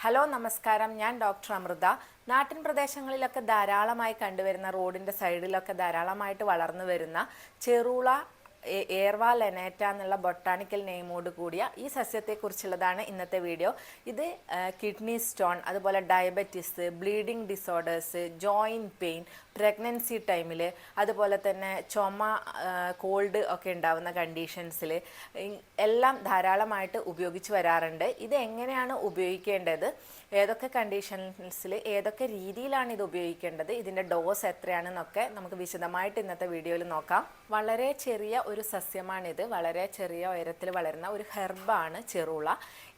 Hello നമസ്കാരം. ഞാൻ doctor Amrita. നാട്ടിൻ പ്രദേശങ്ങളിലൊക്കെ ധാരാളമായി കണ്ടുവരുന്ന റോഡിന്റെ സൈഡിലൊക്കെ ധാരാളമായിട്ട് വളർന്നു വരുന്ന ചെറുള ഏർവാ ലെനേറ്റ എന്നുള്ള ബൊട്ടാണിക്കൽ നെയിമോട് കൂടിയ ഈ സസ്യത്തെക്കുറിച്ചുള്ളതാണ് ഇന്നത്തെ വീഡിയോ. ഇത് കിഡ്നി സ്റ്റോൺ അതുപോലെ diabetes bleeding disorders joint pain pregnancy ടൈമിൽ അതുപോലെ തന്നെ ചുമ കോൾഡ് ഒക്കെ ഉണ്ടാവുന്ന കണ്ടീഷൻസിൽ എല്ലാം ധാരാളമായിട്ട് ഉപയോഗിച്ച് വരാറുണ്ട്. ഇത് എങ്ങനെയാണ് ഉപയോഗിക്കേണ്ടത്? ഏതൊക്കെ കണ്ടീഷൻസിൽ ഏതൊക്കെ രീതിയിലാണ് ഇത് ഉപയോഗിക്കേണ്ടത് ഇതിന്റെ ഡോസ് എത്രയാണെന്നൊക്കെ നമുക്ക് വിശദമായിട്ട് ഇന്നത്തെ വീഡിയോയിൽ നോക്കാം. വളരെ ചെറിയ ഒരു സസ്യമാണിത്. വളരെ ചെറിയ ഉയരത്തിൽ വളരുന്ന ഒരു ഹെർബാണ് ചെറുള.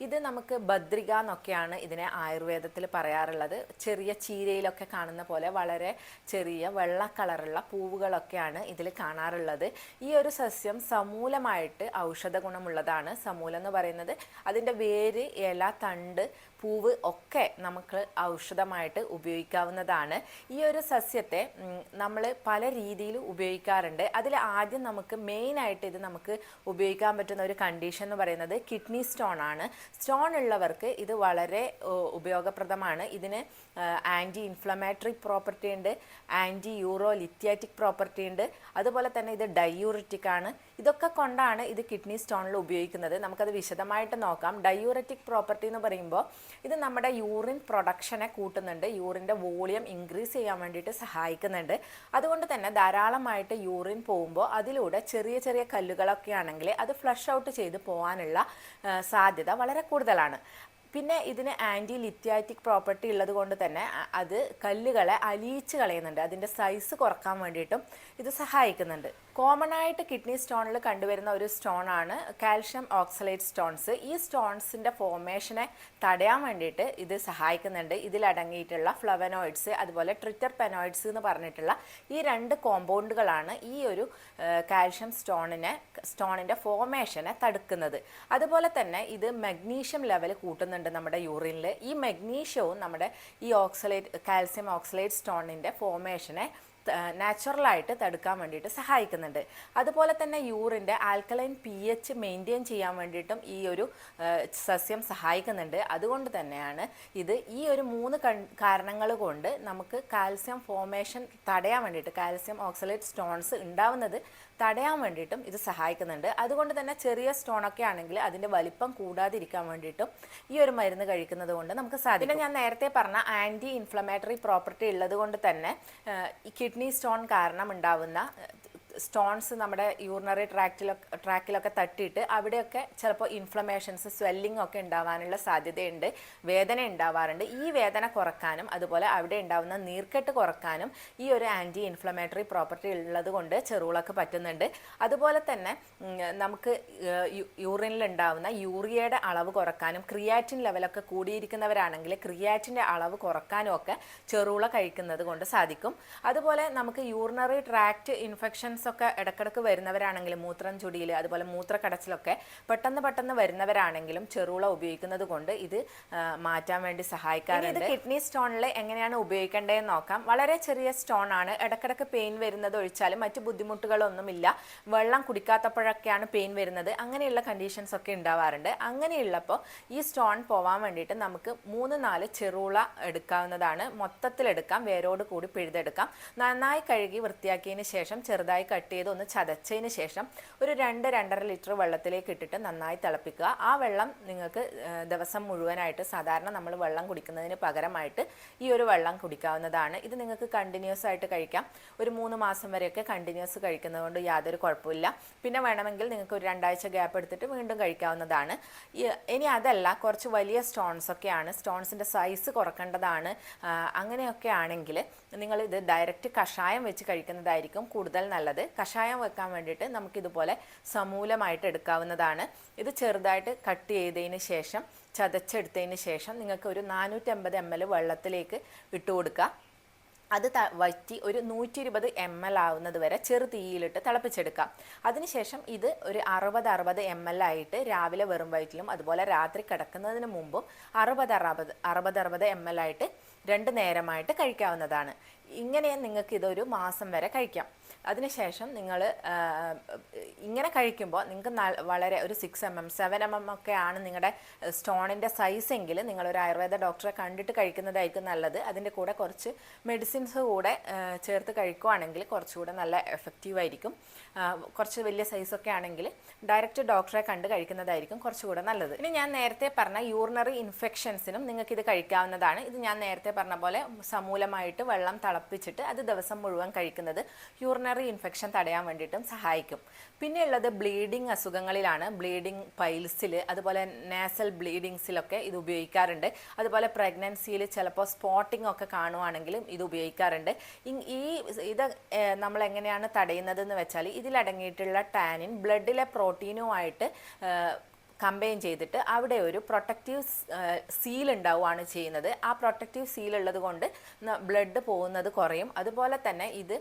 ഇത് നമുക്ക് ഭദ്രിക എന്നൊക്കെയാണ് ഇതിനെ ആയുർവേദത്തിൽ പറയാറുള്ളത്. ചെറിയ ചീരയിലൊക്കെ കാണുന്ന പോലെ വളരെ ചെറിയ വെള്ള കളറുള്ള പൂവുകളൊക്കെയാണ് ഇതിൽ കാണാറുള്ളത്. ഈ ഒരു സസ്യം സമൂലമായിട്ട് ഔഷധ ഗുണമുള്ളതാണ്. സമൂലം എന്ന് പറയുന്നത് അതിന്റെ വേര് ഇല തണ്ട് പൂവ് ഒക്കെ നമുക്ക് ഔഷധമായിട്ട് ഉപയോഗിക്കാവുന്നതാണ്. ഈ ഒരു സസ്യത്തെ നമ്മൾ പല രീതിയിൽ ഉപയോഗിക്കാറുണ്ട്. അതിൽ ആദ്യം നമുക്ക് മെയിനായിട്ട് ഇത് നമുക്ക് ഉപയോഗിക്കാൻ പറ്റുന്ന ഒരു കണ്ടീഷൻ എന്ന് പറയുന്നത് കിഡ്നി സ്റ്റോൺ ആണ്. സ്റ്റോൺ ഉള്ളവർക്ക് ഇത് വളരെ ഉപയോഗപ്രദമാണ്. ഇതിന് ആന്റി ഇൻഫ്ലമേറ്ററി പ്രോപ്പർട്ടി ഉണ്ട് ആന്റി യൂറോ ലിത്യാറ്റിക് പ്രോപ്പർട്ടി ഉണ്ട്. അതുപോലെ തന്നെ ഇത് ഡയൂറിറ്റിക് ആണ്. ഇതൊക്കെ കൊണ്ടാണ് ഇത് കിഡ്നി സ്റ്റോണിൽ ഉപയോഗിക്കുന്നത്. നമുക്കത് വിശദമായിട്ട് നോക്കാം. ഡയൂററ്റിക് പ്രോപ്പർട്ടി എന്ന് പറയുമ്പോൾ ഇത് നമ്മുടെ യൂറിൻ പ്രൊഡക്ഷനെ കൂട്ടുന്നുണ്ട്. യൂറിന്റെ വോളിയം ഇൻക്രീസ് ചെയ്യാൻ വേണ്ടിയിട്ട് സഹായിക്കുന്നുണ്ട്. അതുകൊണ്ട് തന്നെ ധാരാളമായിട്ട് യൂറിൻ പോകുമ്പോൾ അതിലൂടെ ചെറിയ ചെറിയ കല്ലുകളൊക്കെ ആണെങ്കിൽ അത് ഫ്ലഷ് ഔട്ട് ചെയ്ത് പോകാനുള്ള സാധ്യത വളരെ കൂടുതലാണ്. പിന്നെ ഇതിന് ആന്റി ലിത്യാറ്റിക് പ്രോപ്പർട്ടി ഉള്ളത് കൊണ്ട് തന്നെ അത് കല്ലുകളെ അലിയിച്ച് കളയുന്നുണ്ട്. അതിന്റെ സൈസ് കുറയ്ക്കാൻ വേണ്ടിയിട്ടും ഇത് സഹായിക്കുന്നുണ്ട്. കോമൺ ആയിട്ട് കിഡ്നി സ്റ്റോണിൽ കണ്ടുവരുന്ന ഒരു സ്റ്റോൺ ആണ് കാൽഷ്യം ഓക്സലേറ്റ് സ്റ്റോൺസ് ഈ സ്റ്റോൺസിന്റെ ഫോർമേഷനെ തടയാൻ വേണ്ടിയിട്ട് ഇത് സഹായിക്കുന്നുണ്ട്. ഇതിലടങ്ങിയിട്ടുള്ള ഫ്ലവനോയിഡ്സ് അതുപോലെ ട്രിറ്റർ പെനോയിഡ്സ് എന്ന് പറഞ്ഞിട്ടുള്ള ഈ രണ്ട് കോമ്പൗണ്ടുകളാണ് ഈ ഒരു കാൽഷ്യം സ്റ്റോണിനെ സ്റ്റോണിന്റെ ഫോർമേഷനെ തടുക്കുന്നത്. അതുപോലെ തന്നെ ഇത് മഗ്നീഷ്യം ലെവൽ കൂട്ടുന്നുണ്ട് നമ്മുടെ യൂറിനിൽ ഈ മഗ്നീഷ്യവും നമ്മുടെ ഈ ഓക്സലേറ്റ് കാൽസ്യം ഓക്സലേറ്റ് സ്റ്റോണിന്റെ ഫോർമേഷനെ നാച്ചുറലായിട്ട് തടുക്കാൻ വേണ്ടിയിട്ട് സഹായിക്കുന്നുണ്ട്. അതുപോലെ തന്നെ യൂറിന്റെ ആൽക്കലൈൻ പി എച്ച് മെയിന്റെയിൻ ചെയ്യാൻ വേണ്ടിയിട്ടും ഈ ഒരു സസ്യം സഹായിക്കുന്നുണ്ട്. അതുകൊണ്ട് തന്നെയാണ് ഇത് ഈ ഒരു മൂന്ന് കാരണങ്ങൾ കൊണ്ട് നമുക്ക് കാൽസ്യം ഫോമേഷൻ തടയാൻ വേണ്ടിയിട്ട് കാൽസ്യം ഓക്സലേറ്റ് സ്റ്റോൺസ് ഉണ്ടാവുന്നത് തടയാൻ വേണ്ടിയിട്ടും ഇത് സഹായിക്കുന്നുണ്ട്. അതുകൊണ്ട് തന്നെ ചെറിയ സ്റ്റോണൊക്കെ ആണെങ്കിൽ അതിന്റെ വലിപ്പം കൂടാതിരിക്കാൻ വേണ്ടിയിട്ടും ഈ ഒരു മരുന്ന് കഴിക്കുന്നത് കൊണ്ട് നമുക്ക് സാധിക്കും. ഞാൻ നേരത്തെ പറഞ്ഞ ആന്റി ഇൻഫ്ലമേറ്ററി പ്രോപ്പർട്ടി ഉള്ളത് കൊണ്ട് തന്നെ ഈ കിഡ്നി സ്റ്റോൺ കാരണം ഉണ്ടാവുന്ന സ്റ്റോൺസ് നമ്മുടെ യൂറിനറി ട്രാക്റ്റിലൊക്കെ ട്രാക്കിലൊക്കെ തട്ടിയിട്ട് അവിടെയൊക്കെ ചിലപ്പോൾ ഇൻഫ്ലമേഷൻസ് സ്വെല്ലിംഗ് ഒക്കെ ഉണ്ടാവാനുള്ള സാധ്യതയുണ്ട് വേദന ഉണ്ടാവാറുണ്ട്. ഈ വേദന കുറക്കാനും അതുപോലെ അവിടെ ഉണ്ടാവുന്ന നീർക്കെട്ട് കുറക്കാനും ഈ ഒരു ആന്റി ഇൻഫ്ലമേറ്ററി പ്രോപ്പർട്ടി ഉള്ളത് കൊണ്ട് ചെറുകളൊക്കെ പറ്റുന്നുണ്ട്. അതുപോലെ തന്നെ നമുക്ക് യൂറിനിൽ ഉണ്ടാവുന്ന യൂറിയയുടെ അളവ് കുറക്കാനും ക്രിയാറ്റിൻ ലെവലൊക്കെ കൂടിയിരിക്കുന്നവരാണെങ്കിൽ ക്രിയാറ്റിന്റെ അളവ് കുറക്കാനും ഒക്കെ ചെറുള കഴിക്കുന്നത് കൊണ്ട് സാധിക്കും. അതുപോലെ നമുക്ക് യൂറിനറി ട്രാക്റ്റ് ഇൻഫെക്ഷൻസ് ഒക്കെ ഇടക്കിടക്ക് വരുന്നവരാണെങ്കിലും മൂത്രം ചുടിയിൽ അതുപോലെ മൂത്രക്കടച്ചിലൊക്കെ പെട്ടെന്ന് പെട്ടെന്ന് വരുന്നവരാണെങ്കിലും ചെറുള ഉപയോഗിക്കുന്നത് കൊണ്ട് ഇത് മാറ്റാൻ വേണ്ടി സഹായിക്കാറുണ്ട്. കിഡ്നി സ്റ്റോണിൽ എങ്ങനെയാണ് ഉപയോഗിക്കേണ്ടതെന്ന് നോക്കാം. വളരെ ചെറിയ സ്റ്റോൺ ആണ് ഇടക്കിടക്ക് പെയിൻ വരുന്നത് ഒഴിച്ചാൽ മറ്റു ബുദ്ധിമുട്ടുകളൊന്നുമില്ല. വെള്ളം കുടിക്കാത്തപ്പോഴൊക്കെയാണ് പെയിൻ വരുന്നത്. അങ്ങനെയുള്ള കണ്ടീഷൻസ് ഒക്കെ ഉണ്ടാവാറുണ്ട്. അങ്ങനെയുള്ളപ്പോൾ ഈ സ്റ്റോൺ പോവാൻ വേണ്ടിയിട്ട് നമുക്ക് മൂന്ന് നാല് ചെറുള എടുക്കാവുന്നതാണ്. മൊത്തത്തിലെടുക്കാം. വേരോട് കൂടി പിഴുതെടുക്കാം. നന്നായി കഴുകി വൃത്തിയാക്കിയതിന് ശേഷം ചെറുതായി കട്ട് ചെയ്ത് ഒന്ന് ചതച്ചതിന് ശേഷം ഒരു രണ്ട് രണ്ടര ലിറ്റർ വെള്ളത്തിലേക്ക് ഇട്ടിട്ട് നന്നായി തിളപ്പിക്കുക. ആ വെള്ളം നിങ്ങൾക്ക് ദിവസം മുഴുവനായിട്ട് സാധാരണ നമ്മൾ വെള്ളം കുടിക്കുന്നതിന് പകരമായിട്ട് ഈ ഒരു വെള്ളം കുടിക്കാവുന്നതാണ്. ഇത് നിങ്ങൾക്ക് കണ്ടിന്യൂസ് ആയിട്ട് കഴിക്കാം. ഒരു മൂന്ന് മാസം വരെയൊക്കെ കണ്ടിന്യൂസ് കഴിക്കുന്നത് കൊണ്ട് യാതൊരു കുഴപ്പമില്ല. പിന്നെ വേണമെങ്കിൽ നിങ്ങൾക്ക് ഒരു രണ്ടാഴ്ച ഗ്യാപ്പ് എടുത്തിട്ട് വീണ്ടും കഴിക്കാവുന്നതാണ്. ഇനി അതല്ല കുറച്ച് വലിയ സ്റ്റോൺസ് ഒക്കെയാണ്. സ്റ്റോൺസിന്റെ സൈസ് കുറക്കേണ്ടതാണ്. അങ്ങനെയൊക്കെ ആണെങ്കിൽ നിങ്ങൾ ഇത് ഡയറക്റ്റ് കഷായം വെച്ച് കഴിക്കുന്നതായിരിക്കും കൂടുതൽ നല്ലത്. കഷായം വെക്കാൻ വേണ്ടിയിട്ട് നമുക്കിതുപോലെ സമൂലമായിട്ട് എടുക്കാവുന്നതാണ്. ഇത് ചെറുതായിട്ട് കട്ട് ചെയ്തതിന് ശേഷം ചതച്ചെടുത്തതിന് ശേഷം നിങ്ങൾക്ക് ഒരു നാനൂറ്റമ്പത് എം എൽ വെള്ളത്തിലേക്ക് ഇട്ട് കൊടുക്കുക. അത് ത വറ്റി ഒരു നൂറ്റി ഇരുപത് എം എൽ ആവുന്നത് വരെ ചെറു തീയിലിട്ട് തിളപ്പിച്ചെടുക്കാം അതിനുശേഷം ഇത് ഒരു അറുപത് അറുപത് എം എൽ ആയിട്ട് രാവിലെ വെറും വയറ്റിലും അതുപോലെ രാത്രി കിടക്കുന്നതിന് മുമ്പും അറുപത് അറുപത് അറുപത് അറുപത് എം എൽ ആയിട്ട് രണ്ട് നേരമായിട്ട് കഴിക്കാവുന്നതാണ്. ഇങ്ങനെ നിങ്ങൾക്ക് ഇതൊരു മാസം വരെ കഴിക്കാം. അതിനുശേഷം നിങ്ങൾ ഇങ്ങനെ കഴിക്കുമ്പോൾ നിങ്ങൾക്ക് വളരെ ഒരു six M M seven M M ഒക്കെ ആണ് നിങ്ങളുടെ സ്റ്റോണിന്റെ സൈസ് എങ്കിൽ നിങ്ങളൊരു ആയുർവേദ ഡോക്ടറെ കണ്ടിട്ട് കഴിക്കുന്നതായിരിക്കും നല്ലത്. അതിന്റെ കൂടെ കുറച്ച് മെഡിസിൻസ് കൂടെ ചേർത്ത് കഴിക്കുവാണെങ്കിൽ കുറച്ചുകൂടെ നല്ല എഫക്റ്റീവ് ആയിരിക്കും. കുറച്ച് വലിയ സൈസൊക്കെ ആണെങ്കിൽ ഡയറക്റ്റ് ഡോക്ടറെ കണ്ട് കഴിക്കുന്നതായിരിക്കും കുറച്ചുകൂടെ നല്ലത്. ഇനി ഞാൻ നേരത്തെ പറഞ്ഞ യൂറിനറി ഇൻഫെക്ഷൻസിനും നിങ്ങൾക്ക് ഇത് കഴിക്കാവുന്നതാണ്. ഇത് ഞാൻ നേരത്തെ പറഞ്ഞ പോലെ സമൂലമായിട്ട് വെള്ളം തിളപ്പിച്ചിട്ട് അത് ദിവസം മുഴുവൻ കഴിക്കുന്നത് യൂറിനറി ഇൻഫെക്ഷൻ തടയാൻ വേണ്ടിയിട്ടും സഹായിക്കും. പിന്നെ ഉള്ളത് ബ്ലീഡിങ് അസുഖങ്ങളിലാണ്. ബ്ലീഡിങ് പൈൽസിൽ അതുപോലെ നാസൽ ബ്ലീഡിങ്സിലൊക്കെ ഇത് ഉപയോഗിക്കാറുണ്ട്. അതുപോലെ പ്രഗ്നൻസിയിൽ ചിലപ്പോൾ സ്പോട്ടിംഗ് ഒക്കെ കാണുവാണെങ്കിലും ഇത് ഉപയോഗിക്കാറുണ്ട്. ഈ ഇത് നമ്മൾ എങ്ങനെയാണ് തടയുന്നതെന്ന് വെച്ചാൽ ഇതിലടങ്ങിയിട്ടുള്ള ടാനിൻ ബ്ലഡിലെ പ്രോട്ടീനുമായിട്ട് കമ്പൈൻ ചെയ്തിട്ട് അവിടെ ഒരു പ്രൊട്ടക്റ്റീവ് സീൽ ഉണ്ടാവുകയാണ് ചെയ്യുന്നത്. ആ പ്രൊട്ടക്റ്റീവ് സീൽ ഉള്ളത് കൊണ്ട് ബ്ലഡ് പോകുന്നത് കുറയും. അതുപോലെ തന്നെ ഇത്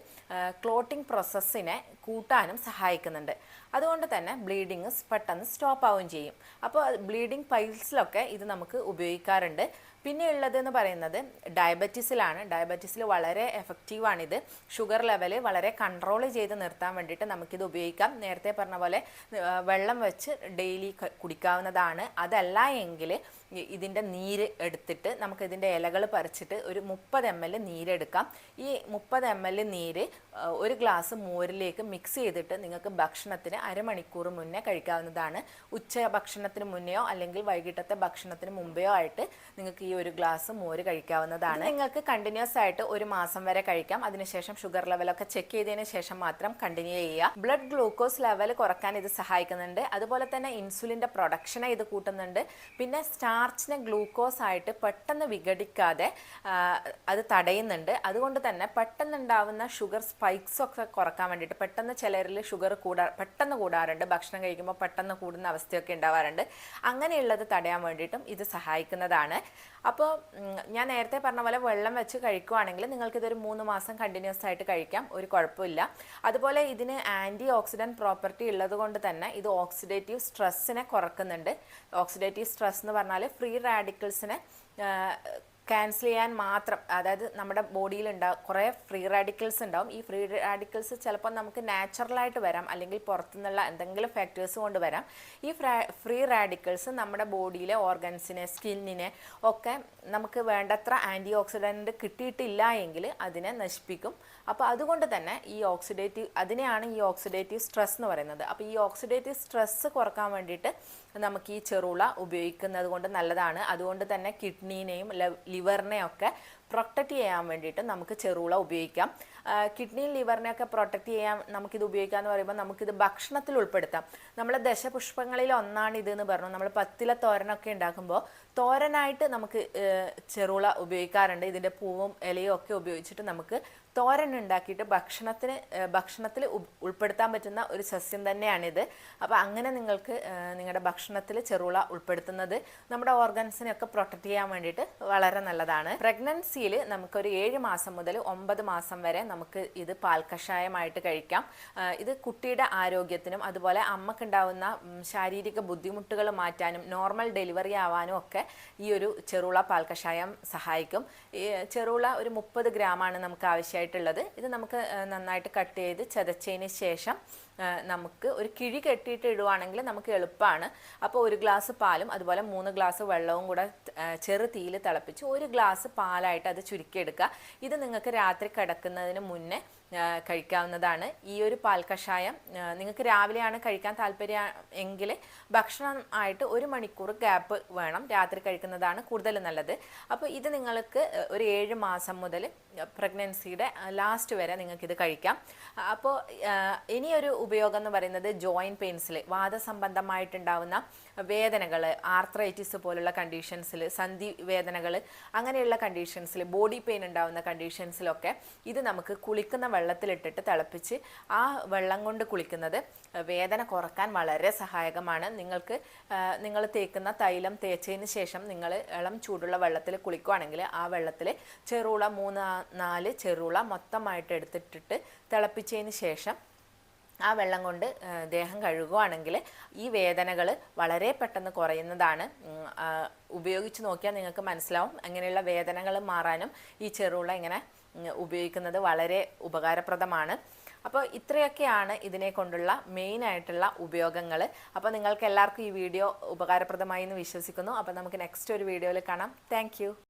ക്ലോട്ടിംഗ് പ്രോസസ്സിനെ കൂട്ടാനും സഹായിക്കുന്നുണ്ട്. അതുകൊണ്ട് തന്നെ ബ്ലീഡിങ് പെട്ടെന്ന് സ്റ്റോപ്പ് ആവുകയും ചെയ്യും. അപ്പോൾ ബ്ലീഡിങ് പൈൽസിലൊക്കെ ഇത് നമുക്ക് ഉപയോഗിക്കാറുണ്ട്. പിന്നെ ഉള്ളത് എന്ന് പറയുന്നത് ഡയബറ്റീസിലാണ് ഡയബറ്റീസിൽ വളരെ എഫക്റ്റീവാണിത് ഷുഗർ ലെവൽ വളരെ കൺട്രോൾ ചെയ്ത് നിർത്താൻ വേണ്ടിയിട്ട് നമുക്കിത് ഉപയോഗിക്കാം. നേരത്തെ പറഞ്ഞ പോലെ വെള്ളം വെച്ച് ഡെയിലി കുടിക്കാവുന്നതാണ്. അതല്ല എങ്കിൽ ഇതിന്റെ നീര് എടുത്തിട്ട് നമുക്ക് ഇതിന്റെ ഇലകൾ പറിച്ചിട്ട് ഒരു മുപ്പത് എം എൽ നീരെടുക്കാം. ഈ മുപ്പത് എം എൽ നീര് ഒരു ഗ്ലാസ് മോരിലേക്ക് മിക്സ് ചെയ്തിട്ട് നിങ്ങൾക്ക് ഭക്ഷണത്തിന് അരമണിക്കൂർ മുന്നേ കഴിക്കാവുന്നതാണ്. ഉച്ച ഭക്ഷണത്തിന് മുന്നെയോ അല്ലെങ്കിൽ വൈകിട്ടത്തെ ഭക്ഷണത്തിന് മുമ്പെയോ ആയിട്ട് നിങ്ങൾക്ക് ഈ ഒരു ഗ്ലാസ് മോര് കഴിക്കാവുന്നതാണ്. നിങ്ങൾക്ക് കണ്ടിന്യൂസ് ആയിട്ട് ഒരു മാസം വരെ കഴിക്കാം. അതിനുശേഷം ഷുഗർ ലെവലൊക്കെ ചെക്ക് ചെയ്തതിന് ശേഷം മാത്രം കണ്ടിന്യൂ ചെയ്യുക. ബ്ലഡ് ഗ്ലൂക്കോസ് ലെവൽ കുറയ്ക്കാൻ ഇത് സഹായിക്കുന്നുണ്ട്. അതുപോലെ തന്നെ ഇൻസുലിന്റെ പ്രൊഡക്ഷനെ ഇത് കൂട്ടുന്നുണ്ട്. പിന്നെ സ്റ്റാർച്ചിനെ ഗ്ലൂക്കോസ് ആയിട്ട് പെട്ടെന്ന് വിഘടിക്കാതെ അത് തടയുന്നുണ്ട്. അതുകൊണ്ട് തന്നെ പെട്ടെന്ന് ഉണ്ടാവുന്ന ഷുഗർ സ്പൈക്സ് ഒക്കെ കുറയ്ക്കാൻ വേണ്ടിയിട്ട് പെട്ടെന്ന് ചിലരിൽ ഷുഗർ കൂടാ പെട്ടെന്ന് കൂടാറുണ്ട്. ഭക്ഷണം കഴിക്കുമ്പോൾ പെട്ടെന്ന് കൂടുന്ന അവസ്ഥയൊക്കെ ഉണ്ടാവാറുണ്ട്. അങ്ങനെയുള്ളത് തടയാൻ വേണ്ടിയിട്ടും ഇത് സഹായിക്കുന്നതാണ്. അപ്പോൾ ഞാൻ നേരത്തെ പറഞ്ഞ പോലെ വെള്ളം വെച്ച് കഴിക്കുവാണെങ്കിൽ നിങ്ങൾക്കിതൊരു മൂന്ന് മാസം കണ്ടിന്യൂസ് ആയിട്ട് കഴിക്കാം. ഒരു കുഴപ്പമില്ല. അതുപോലെ ഇതിന് ആന്റി ഓക്സിഡന്റ് പ്രോപ്പർട്ടി ഉള്ളത് കൊണ്ട് തന്നെ ഇത് ഓക്സിഡേറ്റീവ് സ്ട്രെസ്സിനെ കുറക്കുന്നുണ്ട്. ഓക്സിഡേറ്റീവ് സ്ട്രെസ് എന്ന് പറഞ്ഞാൽ ഫ്രീ റാഡിക്കിൾസിനെ ക്യാൻസൽ ചെയ്യാൻ മാത്രം അതായത് നമ്മുടെ ബോഡിയിൽ ഉണ്ടാവും കുറേ ഫ്രീ റാഡിക്കൽസ് ഉണ്ടാവും. ഈ ഫ്രീ റാഡിക്കൽസ് ചിലപ്പോൾ നമുക്ക് നാച്ചുറലായിട്ട് വരാം അല്ലെങ്കിൽ പുറത്തുനിന്നുള്ള എന്തെങ്കിലും ഫാക്ടേഴ്സ് കൊണ്ട് വരാം. ഈ ഫ്രീ റാഡിക്കൽസ് നമ്മുടെ ബോഡിയിലെ ഓർഗൻസിനെ സ്കിന്നിനെ ഒക്കെ നമുക്ക് വേണ്ടത്ര ആന്റി ഓക്സിഡന്റ് കിട്ടിയിട്ടില്ല എങ്കിൽ അതിനെ നശിപ്പിക്കും. അപ്പോൾ അതുകൊണ്ട് തന്നെ ഈ ഓക്സിഡേറ്റീവ് അതിനെയാണ് ഈ ഓക്സിഡേറ്റീവ് സ്ട്രെസ് എന്ന് പറയുന്നത്. അപ്പോൾ ഈ ഓക്സിഡേറ്റീവ് സ്ട്രെസ് കുറയ്ക്കാൻ വേണ്ടിയിട്ട് നമുക്ക് ഈ ചെറുള ഉപയോഗിക്കുന്നത് കൊണ്ട് നല്ലതാണ്. അതുകൊണ്ട് തന്നെ കിഡ്നീനെയും ലിവറിനെയും ഒക്കെ പ്രൊട്ടക്റ്റ് ചെയ്യാൻ വേണ്ടിയിട്ട് നമുക്ക് ചെറുള ഉപയോഗിക്കാം. കിഡ്നിയും ലിവറിനെയൊക്കെ പ്രൊട്ടക്റ്റ് ചെയ്യാൻ നമുക്കിത് ഉപയോഗിക്കാം എന്ന് പറയുമ്പോൾ നമുക്കിത് ഭക്ഷണത്തിൽ ഉൾപ്പെടുത്താം. നമ്മൾ ദശപുഷ്പങ്ങളിൽ ഒന്നാണ് ഇതെന്ന് പറഞ്ഞു. നമ്മൾ പത്തില തോരനൊക്കെ ഉണ്ടാക്കുമ്പോൾ തോരനായിട്ട് നമുക്ക് ചെറുള ഉപയോഗിക്കാറുണ്ട്. ഇതിന്റെ പൂവും ഇലയും ഒക്കെ ഉപയോഗിച്ചിട്ട് നമുക്ക് തോരൻ ഉണ്ടാക്കിയിട്ട് ഭക്ഷണത്തിന് ഭക്ഷണത്തിൽ ഉൾ- ഉൾപ്പെടുത്താൻ പറ്റുന്ന ഒരു സസ്യം തന്നെയാണിത്. അപ്പോൾ അങ്ങനെ നിങ്ങൾക്ക് നിങ്ങളുടെ ഭക്ഷണത്തിൽ ചെറുള ഉൾപ്പെടുത്തുന്നത് നമ്മുടെ ഓർഗൻസിനെയൊക്കെ പ്രൊട്ടക്റ്റ് ചെയ്യാൻ വേണ്ടിയിട്ട് വളരെ നല്ലതാണ്. പ്രഗ്നൻസിയിൽ നമുക്കൊരു ഏഴ് മാസം മുതൽ ഒമ്പത് മാസം വരെ നമുക്ക് ഇത് പാൽ കഷായമായിട്ട് കഴിക്കാം. ഇത് കുട്ടിയുടെ ആരോഗ്യത്തിനും അതുപോലെ അമ്മക്കുണ്ടാവുന്ന ശാരീരിക ബുദ്ധിമുട്ടുകൾ മാറ്റാനും നോർമൽ ഡെലിവറി ആവാനും ഒക്കെ ഈ ഒരു ചെറുള പാൽ കഷായം സഹായിക്കും. ഈ ചെറുള ഒരു മുപ്പത് ഗ്രാമാണ് നമുക്ക് ആവശ്യമായിട്ടുള്ളത് ഇത് നമുക്ക് നന്നായിട്ട് കട്ട് ചെയ്ത് ചതച്ചതിന് ശേഷം നമുക്ക് ഒരു കിഴി കെട്ടിയിട്ട് ഇടുവാണെങ്കിൽ നമുക്ക് എളുപ്പമാണ്. അപ്പോൾ ഒരു ഗ്ലാസ് പാലും അതുപോലെ മൂന്ന് ഗ്ലാസ് വെള്ളവും കൂടെ ചെറു തീയിൽ തിളപ്പിച്ച് ഒരു ഗ്ലാസ് പാലായിട്ട് അത് ചുരുക്കിയെടുക്കുക. ഇത് നിങ്ങൾക്ക് രാത്രി കിടക്കുന്നതിന് മുന്നേ കഴിക്കാവുന്നതാണ്. ഈ ഒരു പാൽ കഷായം നിങ്ങൾക്ക് രാവിലെയാണ് കഴിക്കാൻ താല്പര്യം എങ്കിൽ ഭക്ഷണം ആയിട്ട് ഒരു മണിക്കൂർ ഗ്യാപ്പ് വേണം രാത്രി കഴിക്കുന്നതാണ് കൂടുതൽ നല്ലത്. അപ്പോൾ ഇത് നിങ്ങൾക്ക് ഒരു ഏഴ് മാസം മുതൽ പ്രഗ്നൻസിയുടെ ലാസ്റ്റ് വരെ നിങ്ങൾക്ക് ഇത് കഴിക്കാം. അപ്പോൾ ഇനിയൊരു ഉപയോഗം എന്ന് പറയുന്നത് ജോയിന്റ് പെയിൻസിൽ വാദസംബന്ധമായിട്ടുണ്ടാവുന്ന വേദനകൾ ആർത്രൈറ്റിസ് പോലുള്ള കണ്ടീഷൻസിൽ സന്ധി വേദനകൾ അങ്ങനെയുള്ള കണ്ടീഷൻസിൽ ബോഡി പെയിൻ ഉണ്ടാവുന്ന കണ്ടീഷൻസിലൊക്കെ ഇത് നമുക്ക് കുളിക്കുന്ന വെള്ളത്തിലിട്ടിട്ട് തിളപ്പിച്ച് ആ വെള്ളം കൊണ്ട് കുളിക്കുന്നത് വേദന കുറയ്ക്കാൻ വളരെ സഹായകമാണ്. നിങ്ങൾക്ക് നിങ്ങൾ തേക്കുന്ന തൈലം തേച്ചതിന് ശേഷം നിങ്ങൾ ഇളം ചൂടുള്ള വെള്ളത്തിൽ കുളിക്കുകയാണെങ്കിൽ ആ വെള്ളത്തിൽ ചെറുള മൂന്ന് നാല് ചെറുള മൊത്തമായിട്ട് എടുത്തിട്ടിട്ട് തിളപ്പിച്ചതിന് ശേഷം ആ വെള്ളം കൊണ്ട് ദേഹം കഴുകുകയാണെങ്കിൽ ഈ വേദനകൾ വളരെ പെട്ടെന്ന് കുറയുന്നതാണ്. ഉപയോഗിച്ച് നോക്കിയാൽ നിങ്ങൾക്ക് മനസ്സിലാവും അങ്ങനെയുള്ള വേദനകൾ മാറാനും ഈ ചെറുള്ള ഇങ്ങനെ ഉപയോഗിക്കുന്നത് വളരെ ഉപകാരപ്രദമാണ്. അപ്പോൾ ഇത്രയൊക്കെയാണ് ഇതിനെ കൊണ്ടുള്ള മെയിൻ ആയിട്ടുള്ള ഉപയോഗങ്ങൾ. അപ്പോൾ നിങ്ങൾക്ക് എല്ലാവർക്കും ഈ വീഡിയോ ഉപകാരപ്രദമായി എന്ന് വിശ്വസിക്കുന്നു. അപ്പോൾ നമുക്ക് നെക്സ്റ്റ് ഒരു വീഡിയോയിൽ കാണാം. താങ്ക്